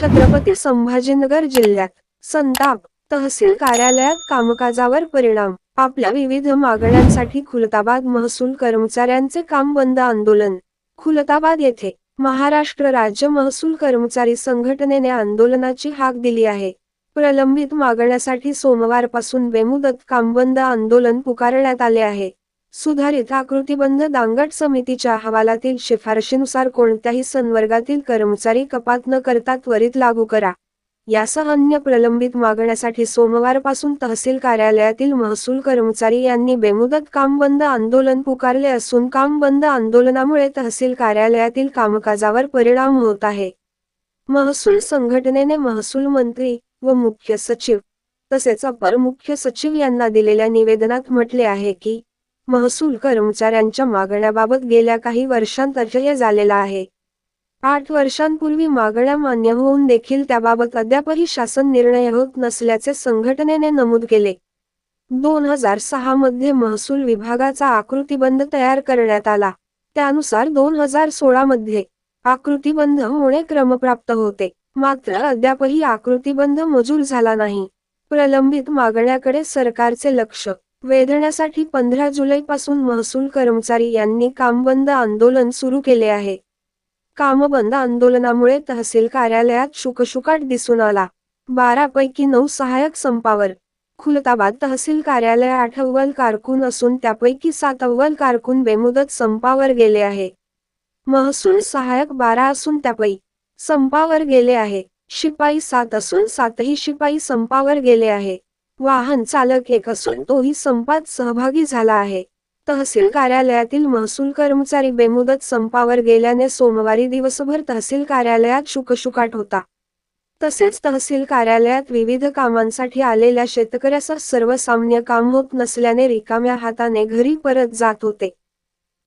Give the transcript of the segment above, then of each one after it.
छत्रपती संभाजीनगर जिल्ह्यात संताप तहसील कार्यालयात कामकाजावर परिणाम आपल्या विविध मागण्यांसाठी खुलताबाद महसूल कर्मचाऱ्यांचे काम बंद आंदोलन. खुलताबाद येथे महाराष्ट्र राज्य महसूल कर्मचारी संघटनेने आंदोलनाची हाक दिली आहे. प्रलंबित मागण्यासाठी सोमवारपासून बेमुदत कामबंद आंदोलन पुकारण्यात आले आहे. सुधारित आकृतीबंध दांगट समितीच्या अहवालातील शिफारशीनुसार कोणत्याही संवर्गातील कर्मचारी कपात न करता त्वरित लागू करा. यासह अन्य प्रलंबित मागण्यासाठी सोमवारपासून तहसील कार्यालयातील महसूल कर्मचारी यांनी बेमुदत काम बंद आंदोलन पुकारले असून काम बंद आंदोलनामुळे तहसील कार्यालयातील कामकाजावर परिणाम होत आहे. महसूल संघटनेने महसूल मंत्री व मुख्य सचिव तसेच अपर मुख्य सचिव यांना दिलेल्या निवेदनात म्हटले आहे की महसूल कर्मचाऱ्यांच्या मागण्याबाबत गेल्या काही वर्षांत अजय झालेला आहे. आठ वर्षांपूर्वी मागण्या मान्य होऊन देखील त्याबाबत अद्यापही शासन निर्णय होत नसल्याचे संघटनेने नमूद केले. दोन हजार सहा मध्ये महसूल विभागाचा आकृतीबंध तयार करण्यात आला. त्यानुसार दोन हजार सोळा मध्ये आकृतीबंध होणे क्रमप्राप्त होते. मात्र अद्यापही आकृतीबंध मंजूर झाला नाही. प्रलंबित मागण्याकडे सरकारचे लक्ष वेधण्यासाठी पंधरा जुलैपासून महसूल कर्मचारी यांनी कामबंद आंदोलन सुरू केले आहे. कामबंद आंदोलनामुळे तहसील कार्यालयात शुकशुकाट दिसून आला. बारापैकी नऊ सहाय्यक संपावर. खुलताबाद तहसील कार्यालय आठ अव्वल कारकून असून त्यापैकी सात अव्वल कारकून बेमुदत संपावर गेले आहे. महसूल सहाय्यक बारा असून त्यापैकी संपावर गेले आहे. शिपाई सात असून सातही शिपाई संपावर गेले आहे. वाहन चालक एक असून तोही संपात सहभागी झाला आहे. तहसील कार्यालयातील महसूल कर्मचारी बेमुदत संपावर गेल्याने सोमवारी दिवसभर तहसील कार्यालयात शुकशुकाट होता. तसेच तहसील कार्यालयात विविध कामांसाठी आलेल्या शेतकऱ्याचा सर्वसामान्य काम होत नसल्याने रिकाम्या हाताने घरी परत जात होते.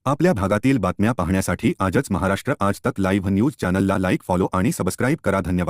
आपल्या भागातील बातम्या पाहण्यासाठी आजच महाराष्ट्र आज तक लाईव्ह न्यूज चॅनलला लाईक फॉलो आणि सबस्क्राईब करा. धन्यवाद.